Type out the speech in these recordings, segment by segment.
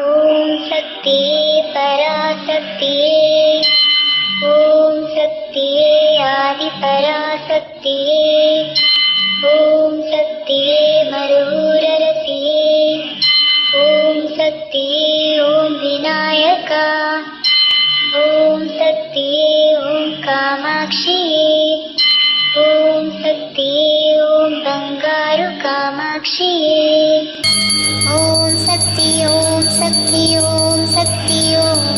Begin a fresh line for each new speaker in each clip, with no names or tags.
ॐ तत्ते परा ॐ ते आदिपरा ॐ तत्े मरु ॐ सत्ये ॐ विनायका। ॐ तत् ॐ कामाक्षी। காமாட்சியே ஓம் சக்தி ஓம் சக்தி ஓம் சக்தி ஓம்.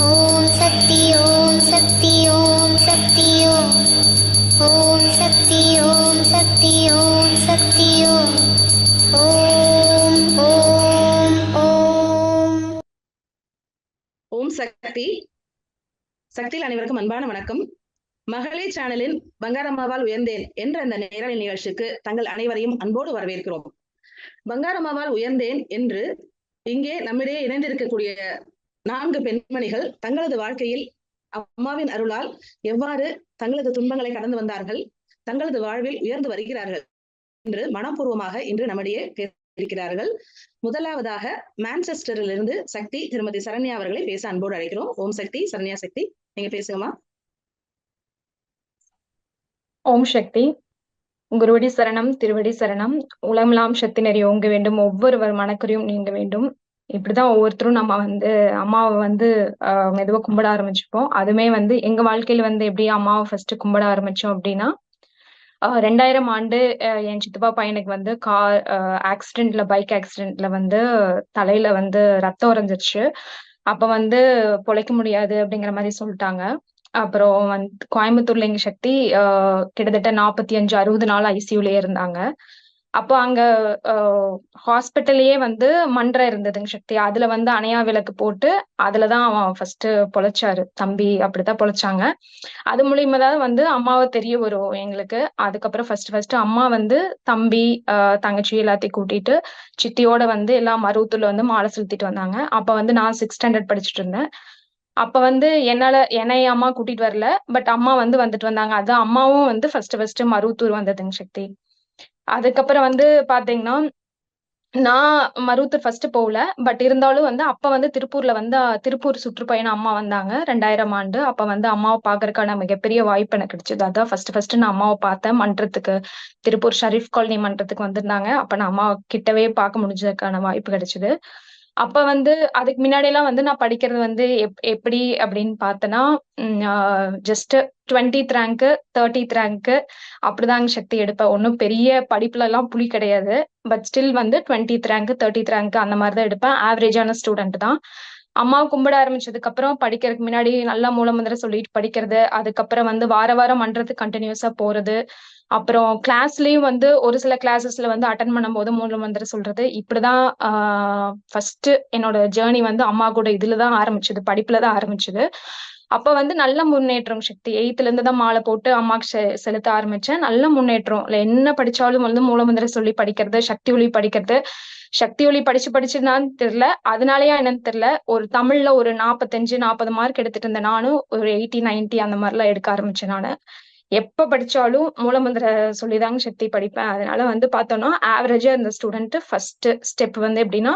ஓம் சக்தி ஓம் சக்தி ஓம் சக்தி ஓம். ஓம் சக்தி ஓம் சக்தி ஓம் சக்தி ஓம். ஓம் ஓம் ஓம்.
ஓம் சக்தி. சக்தியில் அனைவருக்கும் அன்பான வணக்கம். மகளிர் சேனலின் பங்காரம்மாவால் உயர்ந்தேன் என்ற அந்த நேரலை நிகழ்ச்சிக்கு தங்கள் அனைவரையும் அன்போடு வரவேற்கிறோம். பங்காரம்மாவால் உயர்ந்தேன் என்று இங்கே நம்மிடையே இணைந்திருக்கக்கூடிய நான்கு பெண்மணிகள் தங்களது வாழ்க்கையில் அம்மாவின் அருளால் எவ்வாறு தங்களது துன்பங்களை கடந்து வந்தார்கள் தங்களது வாழ்வில் உயர்ந்து வருகிறார்கள் என்று மனப்பூர்வமாக இன்று நம்மிடையே இருக்கிறார்கள் முதலாவதாக மான்செஸ்டரிலிருந்து சக்தி திருமதி சரண்யா அவர்களை பேச அன்போடு அழைக்கிறோம். ஓம் சக்தி சரண்யா சக்தி நீங்க பேசுங்கம்மா.
ஓம் சக்தி. குருவடி சரணம் திருவடி சரணம். உலகமெல்லாம் சக்தி நெறி ஓங்க வேண்டும். ஒவ்வொருவர் மனக்குறையும் நீங்க வேண்டும். இப்படிதான் ஒவ்வொருத்தரும் நம்ம வந்து அம்மாவை வந்து ஆஹ் மெதுவா கும்பிட ஆரம்பிச்சுப்போம். அதுமே வந்து எங்க வாழ்க்கையில வந்து எப்படி அம்மாவை ஃபர்ஸ்ட் கும்பிட ஆரம்பிச்சோம் அப்படின்னா ரெண்டாயிரம் ஆண்டு என் சித்தப்பா பையனுக்கு வந்து கார் ஆக்சிடென்ட்ல பைக் ஆக்சிடென்ட்ல வந்து தலையில வந்து ரத்தம் உறைஞ்சிருச்சு. அப்ப வந்து பொழைக்க முடியாது அப்படிங்கிற மாதிரி சொல்லிட்டாங்க. அப்புறம் வந்து கோயம்புத்தூர்ல எங்க சக்தி ஆஹ் கிட்டத்தட்ட நாற்பத்தி அஞ்சு அறுபது நாள் ஐசியூலயே இருந்தாங்க. அப்போ அங்க ஹாஸ்பிட்டல்லயே வந்து மன்றம் இருந்ததுங்க சக்தி. அதுல வந்து அணையா விளக்கு போட்டு அதுலதான் அவன் ஃபர்ஸ்ட் பொழைச்சாரு. தம்பி அப்படித்தான் பொழைச்சாங்க. அது மூலியமா தான் வந்து அம்மாவை தெரிய வரும் எங்களுக்கு. அதுக்கப்புறம் ஃபர்ஸ்ட் ஃபர்ஸ்ட் அம்மா வந்து தம்பி தங்கச்சி எல்லாத்தையும் கூட்டிட்டு சித்தியோட வந்து எல்லா மருவத்தூர்ல வந்து மாலை செலுத்திட்டு வந்தாங்க. அப்ப வந்து நான் சிக்ஸ் ஸ்டாண்டர்ட் படிச்சுட்டு இருந்தேன். அப்ப வந்து என்னால என்னை அம்மா கூட்டிட்டு வரல பட் அம்மா வந்து வந்துட்டு வந்தாங்க. அது அம்மாவும் வந்து ஃபர்ஸ்ட் ஃபர்ஸ்ட் மருவத்தூர் வந்ததுங்க சக்தி. அதுக்கப்புறம் வந்து பாத்தீங்கன்னா நான் மருவத்தூர் ஃபர்ஸ்ட் போகல பட் இருந்தாலும் வந்து அப்ப வந்து திருப்பூர்ல வந்து திருப்பூர் சுற்றுப்பயணம் அம்மா வந்தாங்க ரெண்டாயிரம் ஆண்டு. அப்ப வந்து அம்மாவை பாக்குறதுக்கான மிகப்பெரிய வாய்ப்பு எனக்கு கிடைச்சது. அதான் ஃபர்ஸ்ட் ஃபர்ஸ்ட் நான் அம்மாவை பார்த்தேன். மன்றத்துக்கு திருப்பூர் ஷரீஃப் காலனி மன்றத்துக்கு வந்திருந்தாங்க. அப்ப நான் அம்மா கிட்டவே பார்க்க முடிஞ்சதுக்கான வாய்ப்பு கிடைச்சது. அப்ப வந்து அதுக்கு முன்னாடி எல்லாம் வந்து நான் படிக்கிறது வந்து எப் எப்படி அப்படின்னு பார்த்தேன்னா ஜஸ்ட் டுவெண்ட்டித் ரேங்க்கு தேர்ட்டித் ரேங்க்கு அப்படிதாங்க சக்தி எடுப்பேன். ஒன்றும் பெரிய படிப்புல எல்லாம் புலி கிடையாது. பட் ஸ்டில் வந்து டுவெண்ட்டித் ரேங்க் தேர்ட்டித் ரேங்க் அந்த மாதிரி தான் எடுப்பேன் ஆவரேஜான ஸ்டூடெண்ட் தான். அம்மா கும்பிட ஆரம்பிச்சதுக்கு அப்புறம் படிக்கிறதுக்கு முன்னாடி நல்லா மூலமந்திர சொல்லிட்டு படிக்கிறது. அதுக்கப்புறம் வந்து வார வாரம் மன்றத்துக்கு கண்டினியூஸா போறது. அப்புறம் கிளாஸ்லயும் வந்து ஒரு சில கிளாஸஸ்ல வந்து அட்டன் பண்ணும்போது மூல மந்திரம் சொல்றது. இப்படிதான் ஆஹ் ஃபர்ஸ்ட் என்னோட ஜேர்னி வந்து அம்மா கூட இதுலதான் ஆரம்பிச்சது படிப்புலதான் ஆரம்பிச்சது. அப்ப வந்து நல்ல முன்னேற்றம் சக்தி. எயித்துல இருந்து தான் மாலை போட்டு அம்மாக்கு செ செலுத்த ஆரம்பிச்சேன். நல்ல முன்னேற்றம். இல்ல என்ன படிச்சாலும் வந்து மூலமந்திரம் சொல்லி படிக்கிறது சக்தி ஒளி படிக்கிறது. சக்தி ஒளி படிச்சு படிச்சுதான்னு தெரியல. அதனாலயா என்னன்னு தெரியல. ஒரு தமிழ்ல ஒரு நாற்பத்தஞ்சு நாற்பது மார்க் எடுத்துட்டு இருந்தேன் நானும் ஒரு எயிட்டி நைன்டி அந்த மாதிரிலாம் எடுக்க ஆரம்பிச்சேன் நானு. எப்ப படிச்சாலும் மூலமந்திர சொல்லிதாங்க சக்தி படிப்பேன். அதனால வந்து பார்த்தோம்னா ஆவரேஜா இந்த ஸ்டூடெண்ட் ஃபர்ஸ்ட் ஸ்டெப் வந்து எப்படின்னா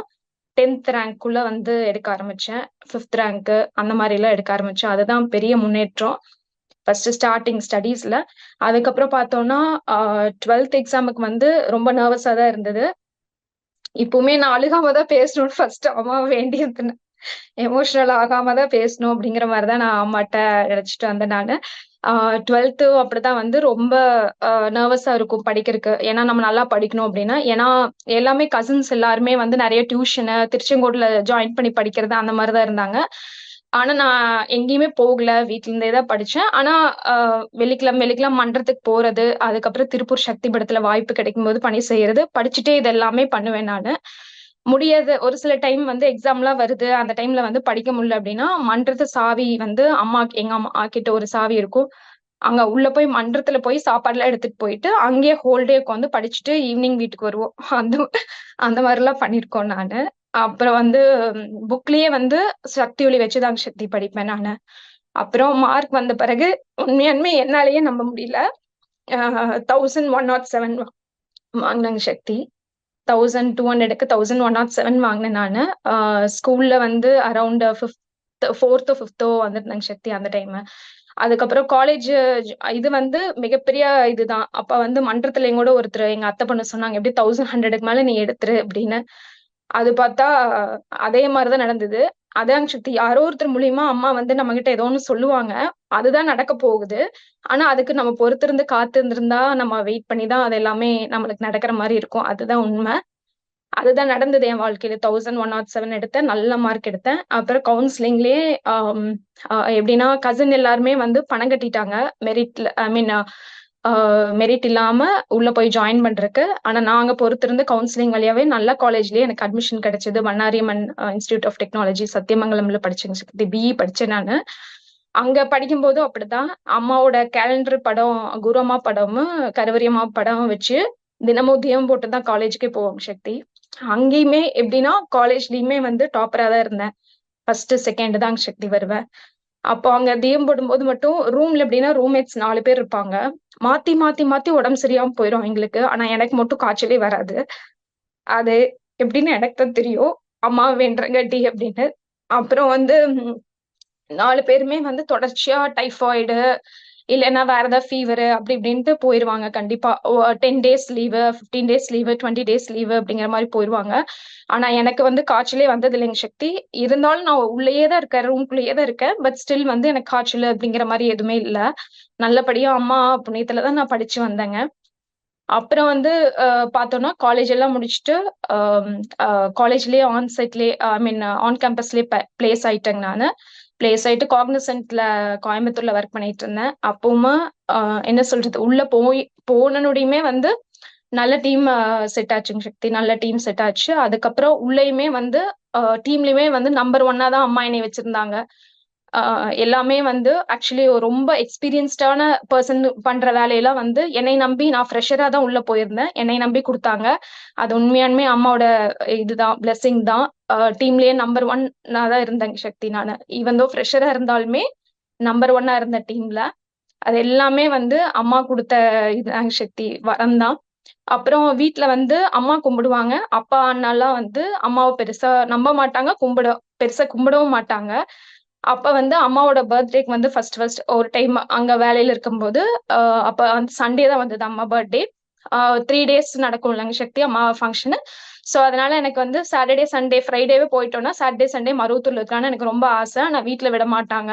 டென்த் ரேங்க்குள்ள வந்து எடுக்க ஆரம்பிச்சேன். ஃபிஃப்த் ரேங்க் அந்த மாதிரி எல்லாம் எடுக்க ஆரம்பிச்சேன். அதுதான் பெரிய முன்னேற்றம். ஃபர்ஸ்ட் ஸ்டார்டிங் ஸ்டடீஸ்ல அதுக்கப்புறம் பார்த்தோம்னா டுவெல்த் எக்ஸாமுக்கு வந்து ரொம்ப நர்வஸா தான் இருந்தது. இப்பவுமே நான் அழுகாம தான் பேசணும்னு ஃபர்ஸ்ட் அம்மா வேண்டியதுன்னு. எமோஷனல் ஆகாம தான் பேசணும் அப்படிங்கிற மாதிரி தான் நான் அம்மாட்ட நினைச்சிட்டு வந்தேன் நானு. டுவெல்த்து அப்படிதான் வந்து ரொம்ப நர்வஸா இருக்கும் படிக்கிறதுக்கு. ஏன்னா நம்ம நல்லா படிக்கணும் அப்படின்னா ஏன்னா எல்லாமே கசின்ஸ் எல்லாருமே வந்து நிறைய டியூஷனு திருச்செங்கோட்ல ஜாயின் பண்ணி படிக்கிறது அந்த மாதிரிதான் இருந்தாங்க. ஆனா நான் எங்கேயுமே போகல. வீட்ல இருந்தே தான் படிச்சேன். ஆனா ஆஹ் வெள்ளிக்கிழமை வெள்ளிக்கிழமை மன்றத்துக்கு போறது அதுக்கப்புறம் திருப்பூர் சக்தி படத்துல வாய்ப்பு கிடைக்கும் போது பணி செய்யறது படிச்சுட்டே இது எல்லாமே பண்ணுவேன் நானு. முடியாது. ஒரு சில டைம் வந்து எக்ஸாம்லாம் வருது. அந்த டைம்ல வந்து படிக்க முடியல அப்படின்னா மன்றத்து சாவி வந்து அம்மா எங்க அம்மா கிட்ட ஒரு சாவி இருக்கும். அங்க உள்ள போய் மன்றத்துல போய் சாப்பாடுலாம் எடுத்துட்டு போயிட்டு அங்கேயே ஹோல்டே உட்காந்து படிச்சுட்டு ஈவினிங் வீட்டுக்கு வருவோம். அந்த அந்த மாதிரிலாம் பண்ணிருக்கோம் நானு. அப்புறம் வந்து புக்லயே வந்து சக்தி ஒளி வச்சுதாங்க சக்தி படிப்பேன் நானு. அப்புறம் மார்க் வந்த பிறகு உண்மையான்மை என்னாலேயே நம்ப முடியல. தௌசண்ட் ஒன் நாட் செவன் வாங்கினாங்க சக்தி. தௌசண்ட் டூ ஹண்ட்ரடுக்கு தௌசண்ட் ஒன் நாட் செவன் வாங்கினேன் நான். ஸ்கூல்ல வந்து அரௌண்ட் ஃபிஃப்த் ஃபோர்த்தோ ஃபிஃப்த்தோ வந்துருந்தாங்க சக்தி அந்த டைம் அதுக்கப்புறம் காலேஜ் இது வந்து மிகப்பெரிய இதுதான். அப்ப வந்து மன்றத்துல கூட ஒருத்தர் எங்க அத்தை பொண்ணு சொன்னாங்க எப்படி தௌசண்ட் ஹண்ட்ரடுக்கு மேல நீ எடுத்துரு அப்படின்னு. அது பார்த்தா அதே மாதிரிதான் நடந்தது. அதான் சக்தி. யாரோ ஒருத்தர் மூலியமா அம்மா வந்து நம்ம கிட்ட ஏதோ ஒன்று சொல்லுவாங்க. அதுதான் நடக்க போகுது. ஆனா அதுக்கு நம்ம பொறுத்திருந்து காத்து இருந்திருந்தா நம்ம வெயிட் பண்ணி தான் அது எல்லாமே நம்மளுக்கு நடக்கிற மாதிரி இருக்கும். அதுதான் உண்மை. அதுதான் நடந்தது என் வாழ்க்கையில. தௌசண்ட் ஒன் நாட் செவன் எடுத்தேன். நல்ல மார்க் எடுத்தேன். அப்புறம் கவுன்சிலிங்லயே எப்படின்னா கசின் எல்லாருமே வந்து பணம் கட்டிட்டாங்க. மெரிட்ல ஐ மீன் மெரிட் இல்லாம உள்ள போய் ஜாயின் பண்றதுக்கு. ஆனா நாங்க பொறுத்திருந்து கவுன்சிலிங் வழியாவே நல்ல காலேஜ்லயே எனக்கு அட்மிஷன் கிடைச்சது. வண்ணாரியம்மன் இன்ஸ்டியூட் ஆஃப் டெக்னாலஜி சத்தியமங்கலம்ல படிச்சேன். பிஇ படிச்சேன் நானு. அங்க படிக்கும்போது அப்படிதான் அம்மாவோட கேலண்டர் படம் குருமா படமும் கருவரியம்மா படம் வச்சு தினமும் தியம் போட்டுதான் காலேஜுக்கே போவோம் சக்தி. அங்கேயுமே எப்படின்னா காலேஜ்லயுமே வந்து டாப்பரா தான் இருந்தேன். ஃபர்ஸ்ட் செகண்ட் தான் சக்தி வருவேன். அப்போ அங்க தீபம் போடும்போது மட்டும் ரூம்ல எப்படின்னா ரூம்மேட்ஸ் நாலு பேர் இருப்பாங்க. மாத்தி மாத்தி மாத்தி உடம்பு சரியாம போயிடும் எங்களுக்கு. ஆனா எனக்கு மட்டும் காய்ச்சலே வராது. அது எப்படின்னு எனக்கு தான் தெரியும். அம்மா வேண்டங்கட்டி அப்படின்னு. அப்புறம் வந்து நாலு பேருமே வந்து தொடர்ச்சியா டைஃபாய்டு இல்லைன்னா வேற ஏதாவது ஃபீவர் அப்படி இப்படின்ட்டு போயிருவாங்க. கண்டிப்பா. Ten days leave fifteen days leave twenty days leave அப்படிங்கிற மாதிரி போயிருவாங்க. ஆனா எனக்கு வந்து காய்ச்சலே வந்தது இல்லைங்க சக்தி. இருந்தாலும் நான் உள்ளேயே தான் இருக்கேன் ரூம்குள்ளேயே தான் இருக்கேன். பட் ஸ்டில் வந்து எனக்கு காய்ச்சல் அப்படிங்கிற மாதிரி எதுவுமே இல்லை. நல்லபடியா அம்மா புண்ணியத்துல தான் நான் படிச்சு வந்தேங்க. அப்புறம் வந்து பார்த்தோம்னா காலேஜ் எல்லாம் முடிச்சுட்டு காலேஜ்லயே ஆன் சைட்லயே ஐ மீன் ஆன் கேம்பஸ்லயே பிளேஸ் ஆயிட்டேங்க நான். பிளேஸ் ஆயிட்டு காக்னிசன்ட்ல கோயம்புத்தூர்ல ஒர்க் பண்ணிட்டு இருந்தேன். அப்பவுமே என்ன சொல்றது உள்ள போய் போனனுடையுமே வந்து நல்ல டீம் செட் ஆச்சுங்க சக்தி. நல்ல டீம் செட் ஆச்சு. அதுக்கப்புறம் உள்ளயுமே வந்து டீம்லயுமே வந்து நம்பர் ஒன்னா தான் அம்மா என்னை வச்சிருந்தாங்க. எல்லாமே வந்து ஆக்சுவலி ரொம்ப எக்ஸ்பீரியன்ஸ்டான பர்சன் பண்ற வேலையெல்லாம் வந்து என்னை நம்பி நான் ஃப்ரெஷரா தான் உள்ள போயிருந்தேன். என்னை நம்பி கொடுத்தாங்க. அது உண்மையானுமே அம்மாவோட இதுதான் பிளெஸிங் தான். டீம்லயே நம்பர் ஒன் நான் தான் இருந்தேங்க சக்தி நான். ஈவன் தோ ஃப்ரெஷரா இருந்தாலுமே நம்பர் ஒன்னா இருந்த டீம்ல அது எல்லாமே வந்து அம்மா கொடுத்த இதுதாங்க சக்தி வரம் தான். அப்புறம் வீட்டுல வந்து அம்மா கும்பிடுவாங்க. அப்பா அண்ணாலாம் வந்து அம்மாவை பெருசா நம்ப மாட்டாங்க. கும்பிட பெருசா கும்பிடவும் மாட்டாங்க. அப்ப வந்து அம்மாவோட பர்த்டேக்கு வந்து ஃபர்ஸ்ட் ஃபர்ஸ்ட் ஒரு டைம் அங்க வேலையில இருக்கும்போது அப்ப வந்து சண்டே தான் வந்தது அம்மா பர்த்டே த்ரீ டேஸ் நடக்கும் இல்லைங்க சக்தி அம்மா ஃபங்க்ஷனு ஸோ அதனால எனக்கு வந்து சாட்டர்டே சண்டே ஃப்ரைடேவே போயிட்டோம்னா சாட்டர்டே சண்டே மருவத்தூர்ல இருக்கான்னு எனக்கு ரொம்ப ஆசை. நான் வீட்டுல விட மாட்டாங்க.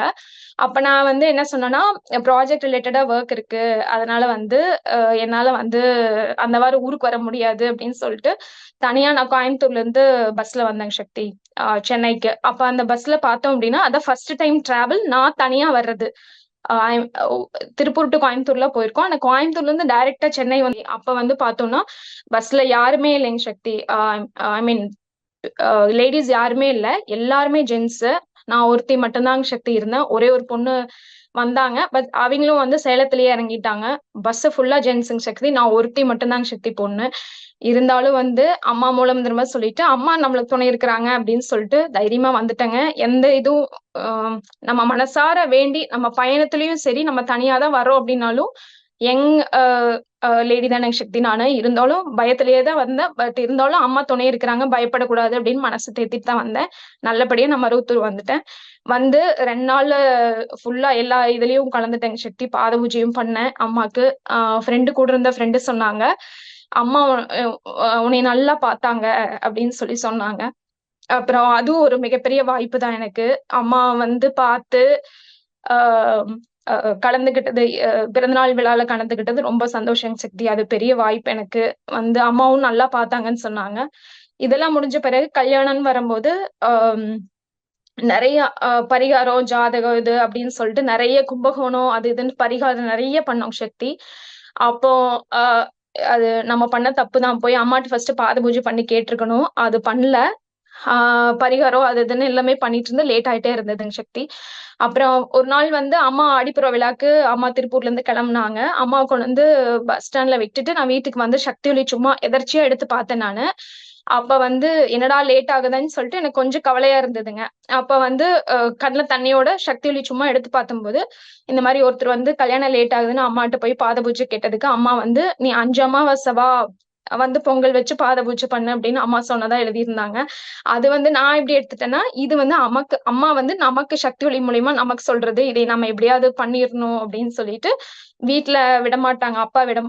அப்ப நான் வந்து என்ன சொன்னேன்னா ப்ராஜெக்ட் ரிலேட்டடா ஒர்க் இருக்கு. அதனால வந்து என்னால வந்து அந்த வாரம் ஊருக்கு வர முடியாது அப்படின்னு சொல்லிட்டு தனியா நான் கோயம்புத்தூர்ல இருந்து பஸ்ல வந்தேங்க சக்தி. சென்னைக்கு. அப்ப அந்த பஸ்ல பார்த்தோம் அப்படின்னா அதான் ஃபர்ஸ்ட் டைம் டிராவல் நான் தனியா வர்றது. திருப்பூர் டு கோயம்புத்தூர்ல போயிருக்கோம். ஆனா கோயம்புத்தூர்ல இருந்து டைரக்டா சென்னை வந்து அப்ப வந்து பார்த்தோம்னா பஸ்ல யாருமே இல்லைங்க சக்தி. ஐ மீன் லேடிஸ் யாருமே இல்ல. எல்லாருமே ஜென்ஸ் நான் ஒருத்தி மட்டும்தாங்க சக்தி இருந்தேன். ஒரே ஒரு பொண்ணு வந்தாங்க. பட் அவங்களும் வந்து சேலத்திலேயே இறங்கிட்டாங்க. பஸ் ஃபுல்லா ஜென்ஸுங்க சக்தி. நான் ஒருத்தி மட்டும்தாங்க சக்தி பொண்ணு. இருந்தாலும் வந்து அம்மா மூலம் திரும்ப சொல்லிட்டு அம்மா நம்மளுக்கு துணை இருக்கிறாங்க அப்படின்னு சொல்லிட்டு தைரியமா வந்துட்டேங்க. எந்த இதுவும் நம்ம மனசார வேண்டி நம்ம பயணத்துலயும் சரி நம்ம தனியா தான் வரோம் அப்படின்னாலும் எங் லேடி தானே சக்தி. நானு இருந்தாலும் பயத்திலேயே தான் வந்தேன். பட் இருந்தாலும் அம்மா துணை இருக்கிறாங்க பயப்படக்கூடாது அப்படின்னு மனசு தேத்திட்டு தான் வந்தேன். நல்லபடியா நான் மருவத்தூர் வந்துட்டேன். வந்து ரெண்டு நாள்ல ஃபுல்லா எல்லா இதுலயும் கலந்துட்டேங்க சக்தி. பாத பூஜையும் பண்ணேன் அம்மாக்கு. ஃப்ரெண்டு கூட இருந்த ஃப்ரெண்டு சொன்னாங்க. அம்மா உன்னை நல்லா பார்த்தாங்க அப்படின்னு சொல்லி சொன்னாங்க. அப்புறம் அதுவும் ஒரு மிகப்பெரிய வாய்ப்பு தான் எனக்கு. அம்மா வந்து பார்த்து ஆஹ் கலந்துகிட்டது பிறந்தநாள் விழால கலந்துகிட்டது ரொம்ப சந்தோஷம் சக்தி. அது பெரிய வாய்ப்பு எனக்கு. வந்து அம்மாவும் நல்லா பார்த்தாங்கன்னு சொன்னாங்க. இதெல்லாம் முடிஞ்ச பிறகு கல்யாணம்னு வரும்போது ஆஹ் நிறைய பரிகாரம் ஜாதகம் இது அப்படின்னு சொல்லிட்டு நிறைய கும்பகோணம் அது இதுன்னு பரிகாரம் நிறைய பண்ணோம் சக்தி. அப்போ அது நம்ம பண்ண தப்பு தான். போய் அம்மாட்டு ஃபர்ஸ்ட் பாத பூஜை பண்ணி கேட்டிருக்கணும். அது பண்ணல. ஆஹ் பரிகாரம் அது இதுன்னு எல்லாமே பண்ணிட்டு இருந்து லேட் ஆயிட்டே இருந்ததுங்க சக்தி. அப்புறம் ஒரு நாள் வந்து அம்மா ஆடிப்புற விழாக்கு அம்மா திருப்பூர்ல இருந்து கிளம்புனாங்க. அம்மாவை கொண்டு வந்து பஸ் ஸ்டாண்ட்ல விட்டுட்டு நான் வீட்டுக்கு வந்து சக்தி ஒளி சும்மா எதர்ச்சியா எடுத்து பார்த்தேன் நானு. அப்ப வந்து என்னடா லேட் ஆகுதுன்னு சொல்லிட்டு எனக்கு கொஞ்சம் கவலையா இருந்ததுங்க. அப்ப வந்து கடல தண்ணியோட சக்தி ஒளி சும்மா எடுத்து பார்த்தம்போது இந்த மாதிரி ஒருத்தர் வந்து கல்யாணம் லேட் ஆகுதுன்னு அம்மாட்ட போய் பாத பூஜை கேட்டதுக்கு அம்மா வந்து நீ அஞ்சு அமாவாசைவா வந்து பொங்கல் வச்சு பாத பூஜை பண்ணு அப்படின்னு அம்மா சொன்னதா எழுதியிருந்தாங்க. அது வந்து நான் எப்படி எடுத்துட்டேன்னா இது வந்து அம்மாக்கு அம்மா வந்து நமக்கு சக்தி ஒளி மூலியமா நமக்கு சொல்றது இதை நம்ம எப்படியாவது பண்ணிடணும் அப்படின்னு சொல்லிட்டு வீட்டுல விடமாட்டாங்க அப்பா விட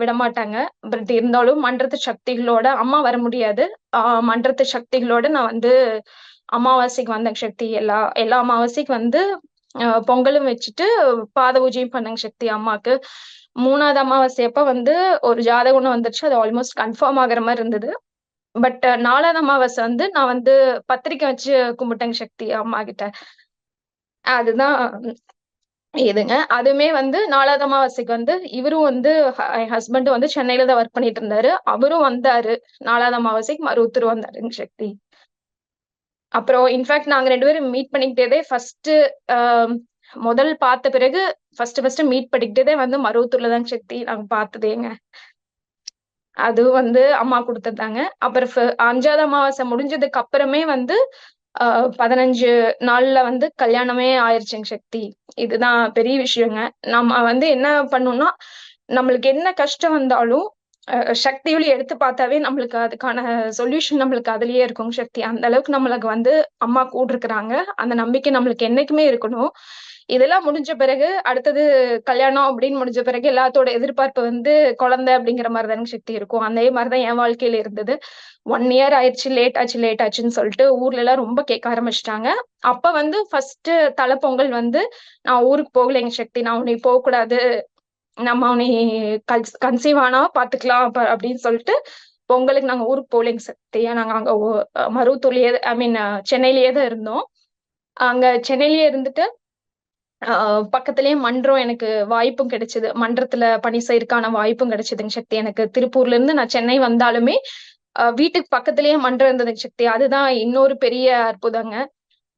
விடமாட்டாங்க. பட் இருந்தாலும் மன்றத்து சக்திகளோட அம்மா வர முடியாது. ஆஹ் மன்றத்து சக்திகளோட நான் வந்து அமாவாசைக்கு வந்த சக்தி எல்லா எல்லா அமாவாசைக்கு வந்து ஆஹ் பொங்கலும் வச்சுட்டு பாத பூஜையும் பண்ணங்க சக்தி அம்மாக்கு. மூணாவது அமாவாசை அப்ப வந்து ஒரு ஜாதகம் ஒண்ணு வந்துருச்சு. அது ஆல்மோஸ்ட் கன்ஃபார்ம் ஆகுற மாதிரி இருந்தது. பட் நாலாவது அமாவாசை வந்து நான் வந்து பத்திரிக்கை வச்சு கும்பிட்டேங்க சக்தி அம்மா கிட்ட. அதுதான் இதுங்க. அதுவுமே வந்து நாலாவது அமாவாசைக்கு வந்து இவரும் வந்து என் ஹஸ்பண்ட் வந்து சென்னையில தான் ஒர்க் பண்ணிட்டு இருந்தாரு. அவரும் வந்தாரு. நாலாவது அமாவாசைக்கு மருவத்தூர் வந்தாருங்க சக்தி. அப்புறம் இன்ஃபேக்ட் நாங்க ரெண்டு பேரும் மீட் பண்ணிக்கிட்டதே ஃபர்ஸ்ட் முதல் பார்த்த பிறகு ஃபர்ஸ்ட் ஃபர்ஸ்ட் மீட் படிக்கிட்டதே வந்து மருவத்தூர்ல தான் சக்தி. நாங்க பார்த்ததேங்க. அது வந்து அம்மா கொடுத்துருந்தாங்க அப்புறம் அஞ்சாவது அமாவாசை முடிஞ்சதுக்கு அப்புறமே வந்து ஆஹ் பதினஞ்சு நாள்ல வந்து கல்யாணமே ஆயிருச்சுங்க சக்தி. இதுதான் பெரிய விஷயங்க. நம்ம வந்து என்ன பண்ணோம்னா நம்மளுக்கு என்ன கஷ்டம் வந்தாலும் அஹ் சக்தி ஒளி எடுத்து பார்த்தாவே நம்மளுக்கு அதுக்கான சொல்யூஷன் நம்மளுக்கு அதுலயே இருக்கும் சக்தி. அந்த அளவுக்கு நம்மளுக்கு வந்து அம்மா கூட இருக்கிறாங்க அந்த நம்பிக்கை நம்மளுக்கு என்னைக்குமே இருக்கணும். இதெல்லாம் முடிஞ்ச பிறகு அடுத்தது கல்யாணம் அப்படின்னு முடிஞ்ச பிறகு எல்லாத்தோட எதிர்பார்ப்பு வந்து குழந்தை அப்படிங்கிற மாதிரி தானே சக்தி இருக்கும். அதே மாதிரிதான் என் வாழ்க்கையில இருந்தது. ஒன் இயர் ஆயிடுச்சு லேட் ஆச்சு லேட் ஆச்சுன்னு சொல்லிட்டு ஊர்ல எல்லாம் ரொம்ப கேட்க ஆரம்பிச்சிட்டாங்க. அப்ப வந்து ஃபர்ஸ்ட் தலைப்பொங்கல் வந்து நான் ஊருக்கு போகல எங்க சக்தி. நான் உன்னை போக கூடாது நம்ம அவனை கன்சீவ் ஆனா பாத்துக்கலாம் அப்படின்னு சொல்லிட்டு பொங்கலுக்கு நாங்க ஊருக்கு போகலைங்க சக்தியா நாங்க அங்க மருவத்தூர்லயே ஐ மீன் சென்னையிலேயே தான் இருந்தோம். அங்க சென்னையிலேயே இருந்துட்டு பக்கத்துலயே மன்றம் எனக்கு வாய்ப்பும் கிடைச்சது. மன்றத்துல பணி செய்யறதுக்கான வாய்ப்பும் கிடைச்சதுங்க சக்தி. எனக்கு திருப்பூர்ல இருந்து நான் சென்னை வந்தாலுமே ஆஹ் வீட்டுக்கு பக்கத்துலயே மன்றம் இருந்ததுங்க சக்தி. அதுதான் இன்னொரு பெரிய அற்புதங்க.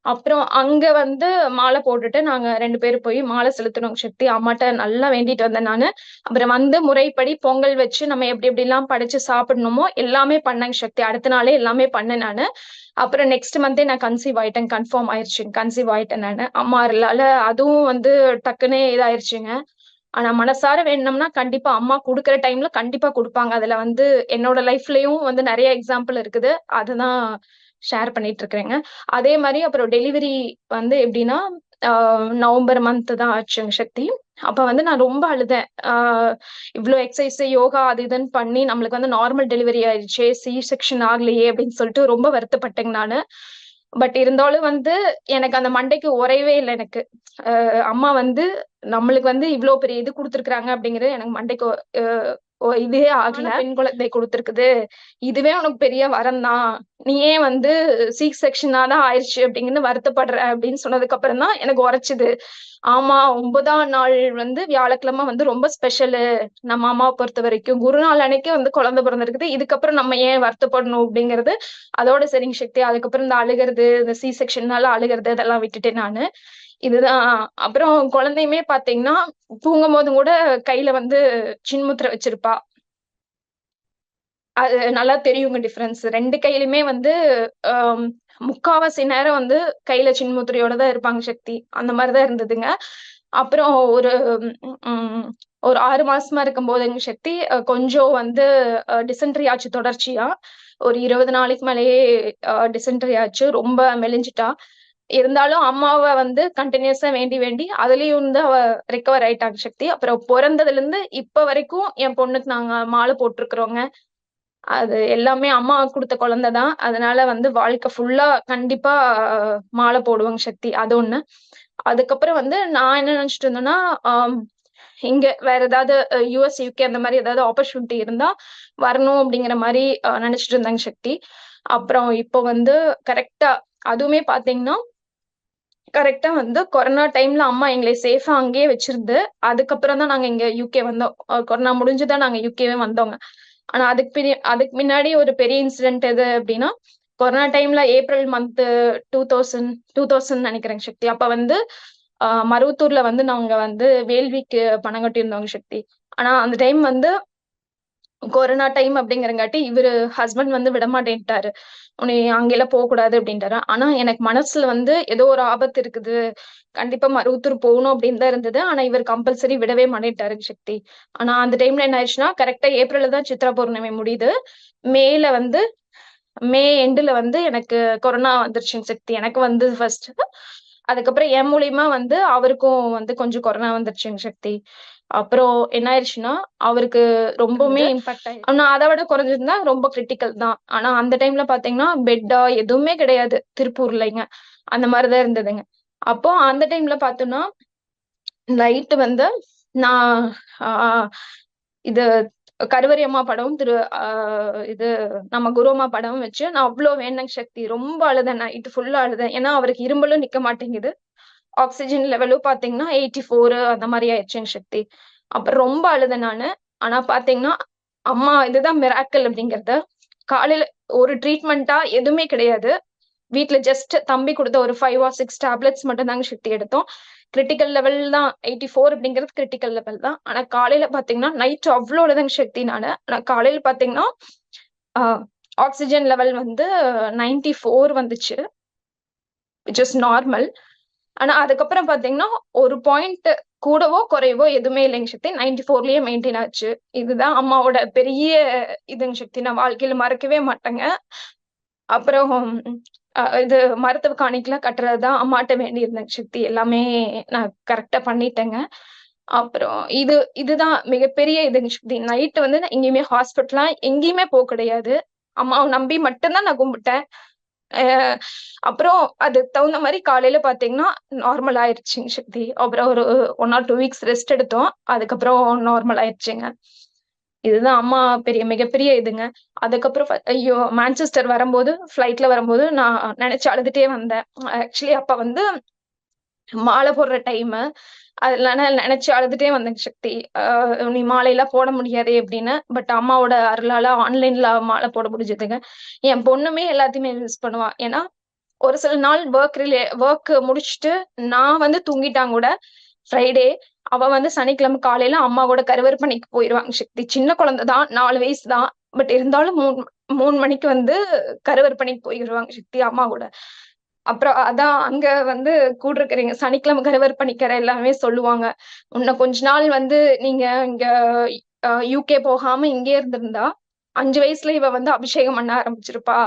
அப்புறம் அங்க வந்து மாலை போட்டுட்டு நாங்க ரெண்டு பேரும் போய் மாலை செலுத்தணும் சக்தி. அம்மாட்ட நல்லா வேண்டிட்டு வந்தேன் நானு. அப்புறம் வந்து முறைப்படி பொங்கல் வச்சு நம்ம எப்படி எப்படி எல்லாம் படைச்சு சாப்பிடணுமோ எல்லாமே பண்ணேங்க சக்தி. அடுத்த நாளே எல்லாமே பண்ணேன் நானு. அப்புறம் நெக்ஸ்ட் மந்தே நான் கன்சீவ் ஆயிட்டேன் கன்ஃபார்ம் ஆயிடுச்சுங்க கன்சீவ் ஆயிட்டேன் நான். அம்மா இல்லால அதுவும் வந்து டக்குன்னு இதாயிருச்சுங்க. ஆனா மனசார வேணும்னா கண்டிப்பா அம்மா கொடுக்குற டைம்ல கண்டிப்பா கொடுப்பாங்க. அதுல வந்து என்னோட லைஃப்லயும் வந்து நிறைய எக்ஸாம்பிள் இருக்குது. அதுதான் ஷேர் பண்ணிட்டு இருக்கிறேங்க. அதே மாதிரி அப்புறம் டெலிவரி வந்து எப்படின்னா நவம்பர் மந்த் தான் ஆச்சுங்க சக்தி. அப்ப வந்து நான் ரொம்ப அழுதேன். ஆஹ் இவ்வளோ எக்ஸசைஸ் யோகா அது இதுன்னு பண்ணி நம்மளுக்கு வந்து நார்மல் டெலிவரி ஆயிடுச்சே சி செக்ஷன் ஆகலையே அப்படின்னு சொல்லிட்டு ரொம்ப வருத்தப்பட்டேங்க நானு. பட் இருந்தாலும் வந்து எனக்கு அந்த மண்டைக்கு உரையவே இல்லை எனக்கு. ஆஹ் அம்மா வந்து நம்மளுக்கு வந்து இவ்வளவு பெரிய இது கொடுத்துருக்குறாங்க அப்படிங்கிறது எனக்கு மண்டைக்கு ஆஹ் இதே ஆகல? பெண் குழந்தை கொடுத்துருக்குது. இதுவே உனக்கு பெரிய வரம் தான் நீ ஏன் வந்து சி செக்ஷனா தான் ஆயிடுச்சு அப்படிங்கன்னு வருத்தப்படுற அப்படின்னு சொன்னதுக்கு அப்புறம் தான் எனக்கு உரைச்சுது. ஆமா ஒன்பதாம் நாள் வந்து வியாழக்கிழமை வந்து ரொம்ப ஸ்பெஷலு நம்ம அம்மாவை பொறுத்த வரைக்கும் குரு நாள் அன்னைக்கு வந்து குழந்தை பிறந்திருக்குது. இதுக்கப்புறம் நம்ம ஏன் வருத்தப்படணும் அப்படிங்கிறது அதோட சரிங்க சக்தி. அதுக்கப்புறம் இந்த அழுகிறது இந்த சி செக்ஷன்னால அழுகிறது இதெல்லாம் விட்டுட்டேன் நானு. இதுதான். அப்புறம் குழந்தையுமே பாத்தீங்கன்னா தூங்கும் போதும் கூட கையில வந்து சின்முத்திரை வச்சிருப்பா. அது நல்லா தெரியுங்க டிஃபரன்ஸ் ரெண்டு கையிலுமே வந்து முக்காவாசி நேரம் வந்து கையில சின்முத்திரையோட தான் இருப்பாங்க சக்தி. அந்த மாதிரிதான் இருந்ததுங்க. அப்புறம் ஒரு உம் ஒரு ஆறு மாசமா இருக்கும் போதுங்க சக்தி கொஞ்சம் வந்து டிசென்ட்ரி ஆச்சு தொடர்ச்சியா. ஒரு இருபது நாளைக்கு மேலேயே டிசென்ட்ரி ஆச்சு. ரொம்ப மெலிஞ்சிட்டா. இருந்தாலும் அம்மாவை வந்து கண்டினியூஸா வேண்டி வேண்டி அதுலயும் வந்து அவ ரெக்கவர் ஆயிட்டாங்க சக்தி. அப்புறம் பிறந்ததுல இருந்து இப்ப வரைக்கும் என் பொண்ணுக்கு நாங்க மாலை போட்டிருக்கிறோங்க. அது எல்லாமே அம்மா கொடுத்த குழந்தை தான் அதனால வந்து வாழ்க்கை ஃபுல்லா கண்டிப்பா மாலை போடுவாங்க சக்தி. அது ஒண்ணு. அதுக்கப்புறம் வந்து நான் என்ன நினைச்சிட்டு இருந்தேன்னா இங்க வேற ஏதாவது யூஎஸ் யூகே அந்த மாதிரி ஏதாவது ஆப்பர்ச்சுனிட்டி இருந்தா வரணும் அப்படிங்கிற மாதிரி ஆஹ், நினைச்சிட்டு இருந்தாங்க சக்தி. அப்புறம் இப்போ வந்து கரெக்டா அதுவுமே பாத்தீங்கன்னா கரெக்டா வந்து கொரோனா டைம்ல அம்மா எங்களை சேஃபா அங்கேயே வச்சிருந்து அதுக்கப்புறம் தான் நாங்க இங்க யூகே வந்தோம். கொரோனா முடிஞ்சுதான் நாங்க யூகேவே வந்தோங்க. ஆனா அதுக்கு அதுக்கு முன்னாடி ஒரு பெரிய இன்சிடென்ட் எது அப்படின்னா கொரோனா டைம்ல April month two thousand two thousand நினைக்கிறேங்க சக்தி. அப்ப வந்து ஆஹ் மருவத்தூர்ல வந்து நாங்க வந்து வேள்விக்கு பணம் கட்டியிருந்தோங்க சக்தி. ஆனா அந்த டைம் வந்து கொரோனா டைம் அப்படிங்கறங்காட்டி இவரு ஹஸ்பண்ட் வந்து விடமாட்டேன்ட்டாரு. உன்னை அங்கெல்லாம் போக கூடாது ஆனா எனக்கு மனசுல வந்து ஏதோ ஒரு ஆபத்து இருக்குது. கண்டிப்பா மருவத்தூர் போகணும் அப்படின்னு தான் இருந்தது. ஆனா இவர் கம்பல்சரி விடவே மாட்டேன்ட்டாரு சக்தி. ஆனா அந்த டைம்ல என்ன ஆயிடுச்சுன்னா கரெக்டா ஏப்ரல்ல தான் சித்ரா பௌர்ணமி முடியுது. மேல வந்து மே எண்டுல வந்து எனக்கு கொரோனா வந்துருச்சுங்க சக்தி. எனக்கு வந்து ஃபர்ஸ்ட் அதுக்கப்புறம் என் மூலியமா வந்து அவருக்கும் வந்து கொஞ்சம் கொரோனா வந்துருச்சுங்க சக்தி. அப்புறம் என்ன ஆயிடுச்சுன்னா அவருக்கு ரொம்பவுமே இம்பாக்ட் ஆயிடுச்சு. ஆனா அதை விட குறைஞ்சிருந்தா ரொம்ப கிரிட்டிக்கல் தான். ஆனா அந்த டைம்ல பாத்தீங்கன்னா பெட்டா எதுவுமே கிடையாது. திருப்பூர்லங்க அந்த மாதிரிதான் இருந்ததுங்க. அப்போ அந்த டைம்ல பார்த்தோம்னா நைட்டு வந்து நான் ஆஹ் இது கருவறை அம்மா படம் திரு ஆஹ் இது நம்ம குரு அம்மா படம் வச்சு நான் அவ்வளோ வேண்டங்க சக்தி. ரொம்ப அழுதேன். நைட்டு ஃபுல்லா அழுதேன். ஏன்னா அவருக்கு இரும்பலும் நிக்க மாட்டேங்குது. ஆக்சிஜன் லெவலும் பாத்தீங்கன்னா எயிட்டி ஃபோர் அந்த மாதிரி ஆயிடுச்சுங்க சக்தி. அப்புறம் ரொம்ப அழுதேன் நானு. ஆனா பாத்தீங்கன்னா அம்மா இதுதான் மிராக்கல் அப்படிங்கறது காலையில ஒரு ட்ரீட்மெண்ட்டா எதுவுமே கிடையாது. வீட்ல ஜஸ்ட் தம்பி கொடுத்த ஒரு ஃபைவ் ஆர் சிக்ஸ் டேப்லெட்ஸ் மட்டும் தாங்க சக்தி எடுத்தோம். கிரிட்டிக்கல் லெவல் தான் எயிட்டி ஃபோர் அப்படிங்கிறது கிரிட்டிக்கல் லெவல் தான். ஆனா காலையில பாத்தீங்கன்னா நைட் அவ்வளோ தாங்க சக்தி நானு. ஆனா காலையில பாத்தீங்கன்னா ஆக்சிஜன் லெவல் வந்து நைன்டி ஃபோர் வந்துச்சு. விச் இஸ் நார்மல் ஆனா அதுக்கப்புறம் பாத்தீங்கன்னா ஒரு பாயிண்ட் கூடவோ குறைவோ எதுவுமே இல்லைங்க சக்தி. நைன்டி ஃபோர்லயே மெயின்டைன் ஆச்சு. இதுதான் அம்மாவோட பெரிய இதுங்க சக்தி. நான் வாழ்க்கையில மறக்கவே மாட்டேங்க. அப்புறம் இது மருத்துவ காணிக்கெல்லாம் கட்டுறதுதான் அம்மாட்ட வேண்டி இருந்தேங்க சக்தி. எல்லாமே நான் கரெக்டா பண்ணிட்டேங்க. அப்புறம் இது இதுதான் மிகப்பெரிய இதுங்க சக்தி. நைட்டு வந்து நான் எங்கேயுமே ஹாஸ்பிட்டலா எங்கேயுமே போக கிடையாது. அம்மாவை நம்பி மட்டும்தான் நான் கும்பிட்டேன். அப்புறம் அது தகுந்த மாதிரி காலையில பாத்தீங்கன்னா நார்மல் ஆயிடுச்சுங்க சக்தி. அப்புறம் ஒரு one or two weeks rest எடுத்தோம். அதுக்கப்புறம் நார்மல் ஆயிடுச்சுங்க இதுதான் அம்மா பெரிய மிகப்பெரிய இதுங்க. அதுக்கப்புறம் ஐயோ மான்செஸ்டர் வரும்போது ஃப்ளைட்ல வரும்போது நான் நினைச்சு அழுதுட்டே வந்தேன். ஆக்சுவலி அப்ப வந்து மாலை போடுற டைம் அதனால நினைச்சு அழுதுட்டே வந்தேங்க சக்தி. நீ மாலையெல்லாம் போட முடியாதே அப்படின்னு. பட் அம்மாவோட அருளால ஆன்லைன்ல மாலை போட முடிஞ்சதுங்க. என் பொண்ணுமே எல்லாத்தையுமே மிஸ் பண்ணுவா. ஏன்னா ஒரு சில நாள் ஒர்க் ரிலே ஒர்க் முடிச்சுட்டு நான் வந்து தூங்கிட்டாங்க கூட ஃப்ரைடே அவ வந்து சனிக்கிழமை காலையில அம்மா கூட கருவறுப்பணிக்கு போயிடுவாங்க சக்தி. சின்ன குழந்தை தான் நாலு வயசு தான். பட் இருந்தாலும் மூணு மூணு மணிக்கு வந்து கருவறுப்பணிக்கு போயிடுவாங்க சக்தி அம்மா கூட அப்புறம் அதான் அங்க வந்து கூட இருக்கிறீங்க சனிக்கிழமை கருவர் பண்ணிக்கிற எல்லாமே சொல்லுவாங்க. உன்னை கொஞ்ச நாள் வந்து நீங்க இங்க யூகே போகாம இங்கே இருந்திருந்தா அஞ்சு வயசுல இவ வந்து அபிஷேகம் பண்ண ஆரம்பிச்சிருப்பா